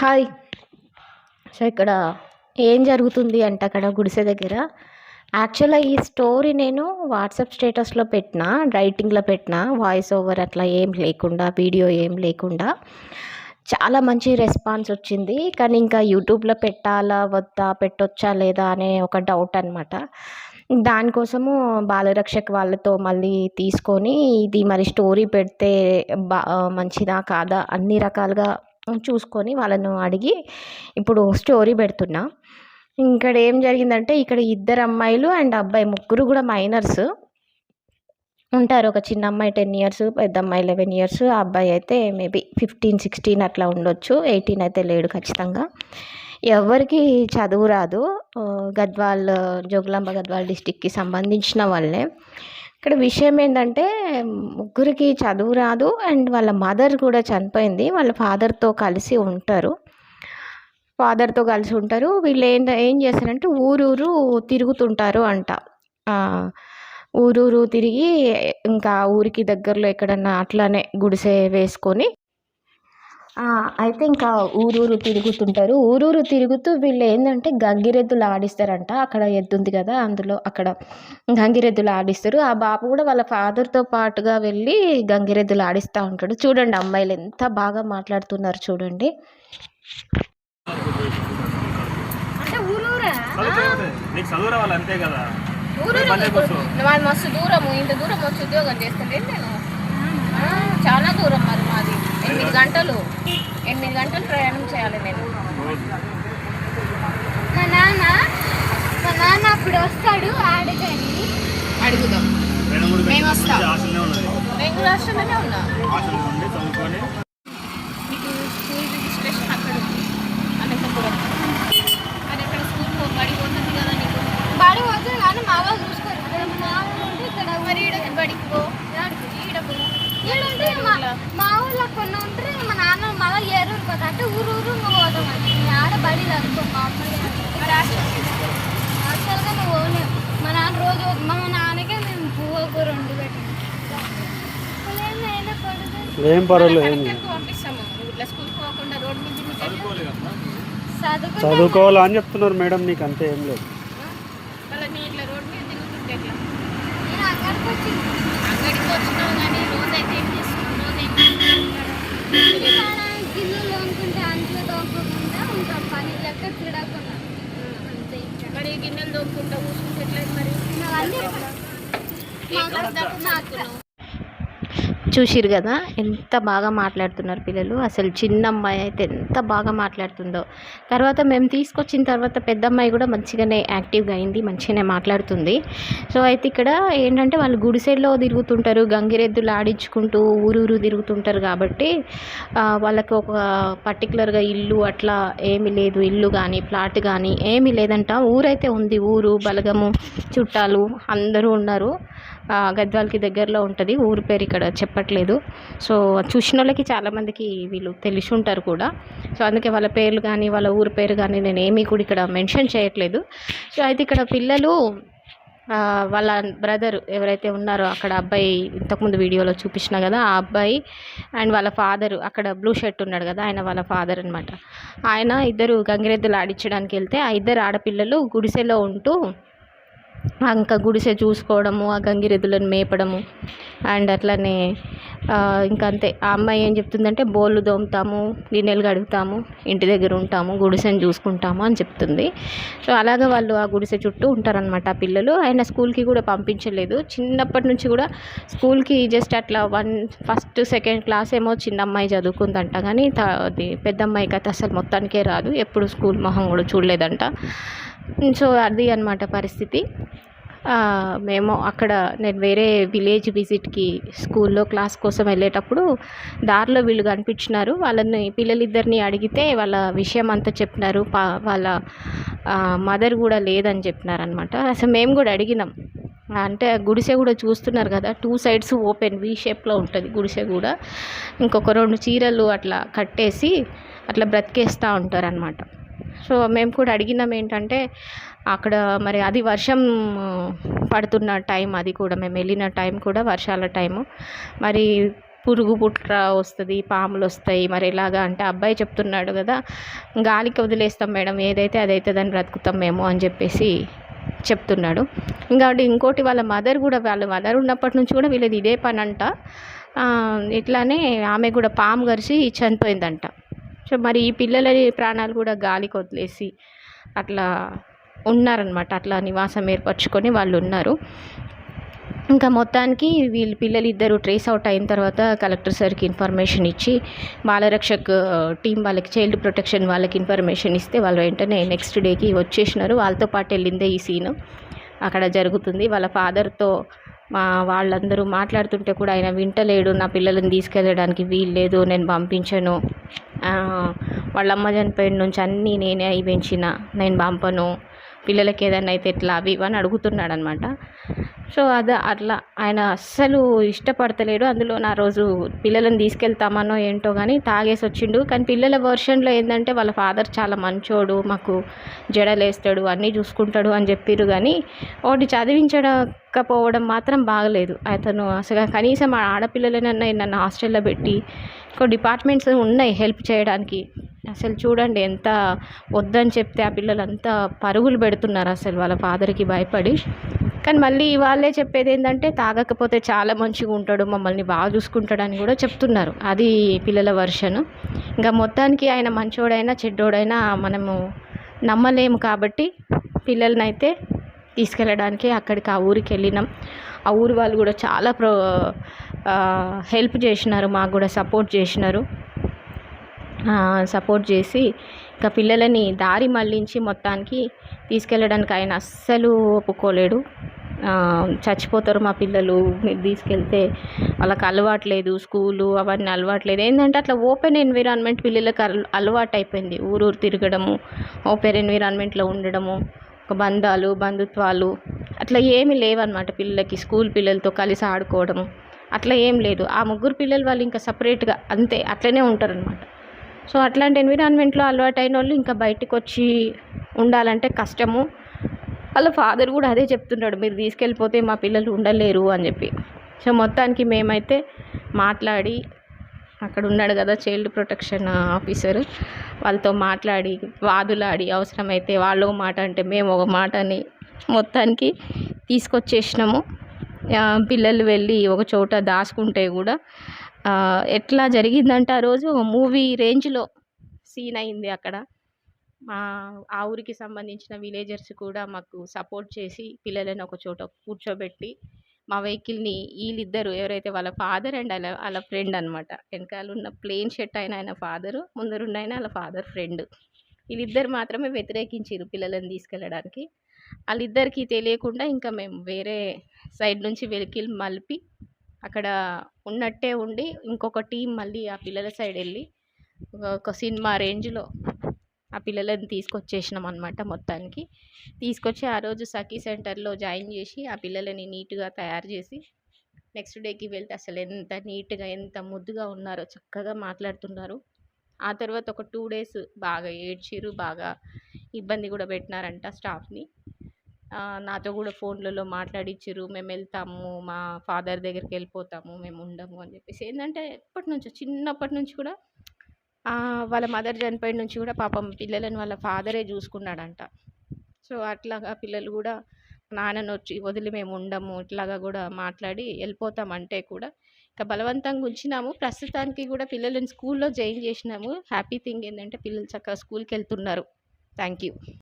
Hi. So ఇక్కడ ఏం జరుగుతుంది అంటే అక్కడ గుడిసె దగ్గర యాక్చువల్గా ఈ స్టోరీ నేను వాట్సాప్ స్టేటస్లో పెట్టిన రైటింగ్లో పెట్టిన వాయిస్ ఓవర్ అట్లా ఏం లేకుండా వీడియో ఏం లేకుండా చాలా మంచి రెస్పాన్స్ వచ్చింది. కానీ ఇంకా యూట్యూబ్లో పెట్టాలా వద్దా పెట్టొచ్చా లేదా అనే ఒక డౌట్ అనమాట దానికోసము బాలరక్షక్ వాళ్ళతో మళ్ళీ తీసుకొని ఇది మరి స్టోరీ పెడితే బా మంచిదా కాదా అన్ని రకాలుగా చూసుకొని వాళ్ళను అడిగి ఇప్పుడు స్టోరీ పెడుతున్నా. ఇక్కడ ఏం జరిగిందంటే ఇక్కడ ఇద్దరు అమ్మాయిలు అండ్ అబ్బాయి ముగ్గురు కూడా మైనర్స్. ఉంటారు ఒక చిన్న అమ్మాయి టెన్ ఇయర్స్ పెద్ద అమ్మాయి లెవెన్ ఇయర్స్ ఆ అబ్బాయి అయితే మేబీ ఫిఫ్టీన్ సిక్స్టీన్ అట్లా ఉండొచ్చు ఎయిటీన్ అయితే లేడు ఖచ్చితంగా. ఎవరికి చదువు రాదు. గద్వాల్ జోగులాంబ గద్వాల్ డిస్టిక్కి సంబంధించిన వాళ్ళే. ఇక్కడ విషయం ఏంటంటే ముగ్గురికి చదువు రాదు. అండ్ వాళ్ళ మదర్ కూడా చనిపోయింది. వాళ్ళ ఫాదర్తో కలిసి ఉంటారు. ఫాదర్తో కలిసి ఉంటారు. వీళ్ళు ఏం ఏం చేస్తారంటే ఊరూరు తిరుగుతుంటారు అంట. ఊరూరు తిరిగి ఇంకా ఊరికి దగ్గరలో ఎక్కడన్నా అట్లానే గుడిసె వేసుకొని అయితే ఇంకా ఊరూరు తిరుగుతుంటారు. ఊరూరు తిరుగుతూ వీళ్ళు ఏంటంటే గంగిరెద్దులు ఆడిస్తారంట. అక్కడ ఎద్దు ఉంది కదా అందులో అక్కడ గంగిరెద్దులు ఆడిస్తారు. ఆ బాబు కూడా వాళ్ళ ఫాదర్తో పాటుగా వెళ్ళి గంగిరెద్దులు ఆడిస్తూ ఉంటాడు. చూడండి అమ్మాయిలు ఎంత బాగా మాట్లాడుతున్నారు చూడండి. మస్తు దూరము ఇంత దూరం వచ్చి ఉద్యోగం చేస్తుంటే నేను ఆ, చాలా దూరం మరి మాది ఎనిమిది గంటలు గంటలు ప్రయాణం చేయాలి నేను. మా నాన్న మా నాన్న అప్పుడు వస్తాడు ఆడగాని అడుగుదాం. మేము వస్తాం. కూడా హాస్టల్లోనే ఉన్నా హాస్టల్ ఉండి చదువుకొని మీకు స్కూల్ రిజిస్ట్రేషన్ అక్కడ ఉంది అనంతపురం మరి అక్కడ స్కూల్ బడి పోతుంది కదా నీకు బడి వద్దు కానీ మా వాళ్ళు చూసుకోరు ఇక్కడ మా వాళ్ళు ఉంటే ఇక్కడ మరి ఈడ బడికి పో ఈడ పో ఈడుంటే మా మా ఊళ్ళో కొన్ని ఉంటారు మా నాన్న మళ్ళీ ఊరు ఊరు నువ్వు పోతాం అని ఆడ బడి అనుకో మా అమ్మాయి మరి హాస్టల్కి యాక్చువల్గా నువ్వు పోలేవు మా నాన్న రోజు మా నాన్నకే మేము ఏం పర్వాలేదు పంపిస్తాము. నువ్వు ఇట్లా స్కూల్కి పోకుండా రోడ్ నుంచి చదువుకోవాలి చదువుకోవాలా అని చెప్తున్నారు మేడం నీకు అంతే ఏం లేదు. అక్కడికి వచ్చినావు కానీ రోజు అయితే ఏం చేస్తున్నావు? రోజు ఏం అంతే ఇంకా. మరి గిన్నెలు దొరుకుంటా కూర్చుంటే ఎట్లా మరి అవన్నీ ఏ క్లాస్ దాకా చదువుకున్నావు? చూసిరు కదా ఎంత బాగా మాట్లాడుతున్నారు పిల్లలు. అసలు చిన్న అమ్మాయి అయితే ఎంత బాగా మాట్లాడుతుందో. తర్వాత మేము తీసుకొచ్చిన తర్వాత పెద్ద అమ్మాయి కూడా మంచిగానే యాక్టివ్గా అయింది మంచిగానే మాట్లాడుతుంది. సో అయితే ఇక్కడ ఏంటంటే వాళ్ళు గుడిసెల్లో తిరుగుతుంటారు గంగిరెద్దులు ఆడించుకుంటూ ఊరూరు తిరుగుతుంటారు కాబట్టి వాళ్ళకి ఒక పర్టికులర్గా ఇల్లు అట్లా ఏమీ లేదు ఇల్లు కానీ ప్లాట్ కానీ ఏమీ లేదంట. ఊరైతే ఉంది ఊరు బలగము చుట్టాలు అందరూ ఉన్నారు. గద్వాలకి దగ్గరలో ఉంటుంది. ఊరి పేరు ఇక్కడ చెప్పట్లేదు. సో చూసిన వాళ్ళకి చాలామందికి వీళ్ళు తెలిసి ఉంటారు కూడా. సో అందుకే వాళ్ళ పేర్లు కానీ వాళ్ళ ఊరి పేరు కానీ నేను ఏమీ కూడా ఇక్కడ మెన్షన్ చేయట్లేదు. సో అయితే ఇక్కడ పిల్లలు వాళ్ళ బ్రదర్ ఎవరైతే ఉన్నారో అక్కడ అబ్బాయి ఇంతకుముందు వీడియోలో చూపించిన కదా ఆ అబ్బాయి అండ్ వాళ్ళ ఫాదర్ అక్కడ బ్లూ షర్ట్ ఉన్నాడు కదా ఆయన వాళ్ళ ఫాదర్ అనమాట ఆయన ఇద్దరు గంగిరెద్దులు ఆడించడానికి వెళ్తే ఆ ఇద్దరు ఆడపిల్లలు గుడిసెలో ఉంటూ ఇంకా గుడిసె చూసుకోవడము ఆ గంగిరెద్దులను మేపడము అండ్ అట్లనే ఇంకా అంతే. ఆ అమ్మాయి ఏం చెప్తుందంటే బోళ్ళు దోముతాము గిన్నెలు కడుగుతాము ఇంటి దగ్గర ఉంటాము గుడిసెని చూసుకుంటాము అని చెప్తుంది. సో అలాగే వాళ్ళు ఆ గుడిసె చుట్టూ ఉంటారనమాట ఆ పిల్లలు. ఆయన స్కూల్కి కూడా పంపించలేదు. చిన్నప్పటి నుంచి కూడా స్కూల్కి జస్ట్ అట్లా వన్ ఫస్ట్ సెకండ్ క్లాస్ ఏమో చిన్న అమ్మాయి చదువుకుందంట. కానీ అది పెద్ద అమ్మాయికి అయితే అసలు మొత్తానికే రాదు. ఎప్పుడు స్కూల్ మొహం కూడా చూడలేదంట. సో అది అనమాట పరిస్థితి. మేము అక్కడ నేను వేరే విలేజ్ విజిట్కి స్కూల్లో క్లాస్ కోసం వెళ్ళేటప్పుడు దారిలో వీళ్ళు కనిపించినారు. వాళ్ళని పిల్లలిద్దరిని అడిగితే వాళ్ళ విషయం అంతా చెప్పినారు. పా వాళ్ళ మదర్ కూడా లేదని చెప్పినారు అనమాట అసలు మేము కూడా అడిగినాం. అంటే గుడిసె కూడా చూస్తున్నారు కదా టూ సైడ్స్ ఓపెన్ వీ షేప్లో ఉంటుంది గుడిసె కూడా. ఇంకొక రెండు చీరలు అట్లా కట్టేసి అట్లా బ్రతికేస్తూ ఉంటారనమాట సో మేము కూడా అడిగినాం ఏంటంటే అక్కడ మరి అది వర్షం పడుతున్న టైం అది కూడా మేము వెళ్ళిన టైం కూడా వర్షాల టైము. మరి పురుగు పుట్ర వస్తుంది పాములు వస్తాయి మరి ఎలాగా అంటే అబ్బాయి చెప్తున్నాడు కదా గాలికి వదిలేస్తాం మేడం ఏదైతే అదైతే దాన్ని బ్రతుకుతాం మేము అని చెప్పేసి చెప్తున్నాడు. ఇంకోటి ఇంకోటి వాళ్ళ మదర్ కూడా వాళ్ళ మదర్ ఉన్నప్పటి నుంచి కూడా వీళ్ళది ఇదే పని అంట ఇట్లానే ఆమె కూడా పాము కరిచి చనిపోయిందంట. సో మరి ఈ పిల్లల ప్రాణాలు కూడా గాలికి వదిలేసి అట్లా ఉన్నారనమాట అట్లా నివాసం ఏర్పరచుకొని వాళ్ళు ఉన్నారు. ఇంకా మొత్తానికి వీళ్ళు పిల్లలు ఇద్దరు ట్రేస్ అవుట్ అయిన తర్వాత కలెక్టర్ సార్కి ఇన్ఫర్మేషన్ ఇచ్చి బాలరక్షక్ టీం వాళ్ళకి చైల్డ్ ప్రొటెక్షన్ వాళ్ళకి ఇన్ఫర్మేషన్ ఇస్తే వాళ్ళు వెంటనే నెక్స్ట్ డేకి వచ్చేసినారు. వాళ్ళతో పాటు వెళ్ళిందే ఈ సీన్. అక్కడ జరుగుతుంది. వాళ్ళ ఫాదర్తో మా వాళ్ళందరూ మాట్లాడుతుంటే కూడా ఆయన వింటలేడు. నా పిల్లల్ని తీసుకెళ్ళడానికి వీలు లేదు. నేను పంపించను. వాళ్ళ అమ్మ చనిపోయిన నుంచి అన్నీ నేనే అయి పెంచిన. నేను పంపను పిల్లలకి ఏదైనా అయితే ఎట్లా అవి ఇవని అని అడుగుతున్నాడు అనమాట సో అది అట్లా ఆయన అస్సలు ఇష్టపడతలేడు. అందులో నా రోజు పిల్లలను తీసుకెళ్తామనో ఏంటో కానీ తాగేసి వచ్చిండు. కానీ పిల్లల వర్షన్లో ఏంటంటే వాళ్ళ ఫాదర్ చాలా మంచోడు మాకు జడలేస్తాడు అన్నీ చూసుకుంటాడు అని చెప్పిర్రు కానీ ఒకటి చదివించకపోవడం మాత్రం బాగలేదు. అతను అసలు కనీసం ఆడపిల్లలనన్నా నన్ను హాస్టల్లో పెట్టి డిపార్ట్మెంట్స్ ఉన్నాయి హెల్ప్ చేయడానికి. అసలు చూడండి ఎంత వద్దని చెప్తే ఆ పిల్లలు అంతా పరుగులు పెడుతున్నారు అసలు వాళ్ళ ఫాదర్కి భయపడి. కానీ మళ్ళీ వాళ్ళే చెప్పేది ఏంటంటే తాగకపోతే చాలా మంచిగా ఉంటాడు మమ్మల్ని బాగా చూసుకుంటాడని కూడా చెప్తున్నారు. అది పిల్లల వర్షన్ ఇంకా మొత్తానికి ఆయన మంచోడైనా చెడ్డోడైనా మనము నమ్మలేము కాబట్టి పిల్లలనైతే అయితే తీసుకెళ్ళడానికి అక్కడికి ఆ ఊరికి వెళ్ళినాం. ఆ ఊరు వాళ్ళు కూడా చాలా ప్రో హెల్ప్ చేసినారు మాకు కూడా సపోర్ట్ చేసినారు. సపోర్ట్ చేసి ఇంకా పిల్లలని దారి మళ్ళించి మొత్తానికి తీసుకెళ్ళడానికి ఆయన అస్సలు ఒప్పుకోలేడు. చచ్చిపోతారు మా పిల్లలు మీరు తీసుకెళ్తే వాళ్ళకి అలవాట్లేదు స్కూలు అవన్నీ అలవాట్లేదు. ఏంటంటే అట్లా ఓపెన్ ఎన్విరాన్మెంట్ పిల్లలకు అల అలవాటు అయిపోయింది ఊరూరు తిరగడము ఓపెన్ ఎన్విరాన్మెంట్లో ఉండడము ఒక బంధాలు బంధుత్వాలు అట్లా ఏమి లేవన్నమాట పిల్లలకి స్కూల్ పిల్లలతో కలిసి ఆడుకోవడము. అట్లా ఏం లేదు. ఆ ముగ్గురు పిల్లలు వాళ్ళు ఇంకా సపరేట్గా అంతే అట్లనే ఉంటారనమాట సో అట్లాంటి ఎన్విరాన్మెంట్లో అలవాటు అయిన వాళ్ళు ఇంకా బయటకు వచ్చి ఉండాలంటే కష్టము. వాళ్ళ ఫాదర్ కూడా అదే చెప్తున్నాడు మీరు తీసుకెళ్ళిపోతే మా పిల్లలు ఉండలేరు అని చెప్పి. సో మొత్తానికి మేమైతే మాట్లాడి అక్కడ ఉన్నాడు కదా చైల్డ్ ప్రొటెక్షన్ ఆఫీసర్ వాళ్ళతో మాట్లాడి వాదులాడి అవసరమైతే వాళ్ళు ఒక మాట అంటే మేము ఒక మాట అని మొత్తానికి తీసుకొచ్చేసినాము. పిల్లలు వెళ్ళి ఒక చోట దాచుకుంటే కూడా ఎట్లా జరిగిందంటే ఆ రోజు మూవీ రేంజ్లో సీన్ అయింది అక్కడ. మా ఆ ఊరికి సంబంధించిన విలేజర్స్ కూడా మాకు సపోర్ట్ చేసి పిల్లలను ఒక చోట కూర్చోబెట్టి మా వెహికల్ని వీళ్ళిద్దరు ఎవరైతే వాళ్ళ ఫాదర్ అండ్ వాళ్ళ వాళ్ళ ఫ్రెండ్ అనమాట వెనకాల ఉన్న ప్లేన్ షర్ట్ అయిన ఆయన ఫాదరు ముందరున్న ఆయన వాళ్ళ ఫాదర్ ఫ్రెండ్. వీళ్ళిద్దరు మాత్రమే వ్యతిరేకించారు పిల్లలను తీసుకెళ్ళడానికి. వాళ్ళిద్దరికీ తెలియకుండా ఇంకా మేము వేరే సైడ్ నుంచి వెహికల్ మలిపి అక్కడ ఉన్నట్టే ఉండి ఇంకొక టీం మళ్ళీ ఆ పిల్లల సైడ్ వెళ్ళి ఒక- సినిమా రేంజ్లో ఆ పిల్లలని తీసుకొచ్చేసినాం అనమాట మొత్తానికి. తీసుకొచ్చి ఆ రోజు సఖీ సెంటర్లో జాయిన్ చేసి ఆ పిల్లలని నీట్గా తయారు చేసి నెక్స్ట్ డేకి వెళ్తే అసలు ఎంత నీట్గా ఎంత ముద్దుగా ఉన్నారో చక్కగా మాట్లాడుతున్నారు. ఆ తర్వాత ఒక టూ డేస్ బాగా ఏడ్చిరు బాగా ఇబ్బంది కూడా పెట్టినారంట స్టాఫ్ని. నాతో కూడా ఫోన్లలో మాట్లాడిచ్చిర్రు మేము వెళ్తాము మా ఫాదర్ దగ్గరికి వెళ్ళిపోతాము మేము ఉండము అని చెప్పేసి. ఏంటంటే ఎప్పటి నుంచో చిన్నప్పటి నుంచి కూడా వాళ్ళ మదర్ చనిపోయిన నుంచి కూడా పాపం పిల్లలను వాళ్ళ ఫాదరే చూసుకున్నాడంట. సో అట్లాగా పిల్లలు కూడా నాన్నను వచ్చి వదిలి మేము ఉండము ఇట్లాగా కూడా మాట్లాడి వెళ్ళిపోతామంటే కూడా. ఇంకా బలవంతంగా ఉంచినాము. ప్రస్తుతానికి కూడా పిల్లలను స్కూల్లో జాయిన్ చేసినాము. హ్యాపీ థింగ్ ఏంటంటే పిల్లలు చక్కగా స్కూల్కి వెళ్తున్నారు. Thank you.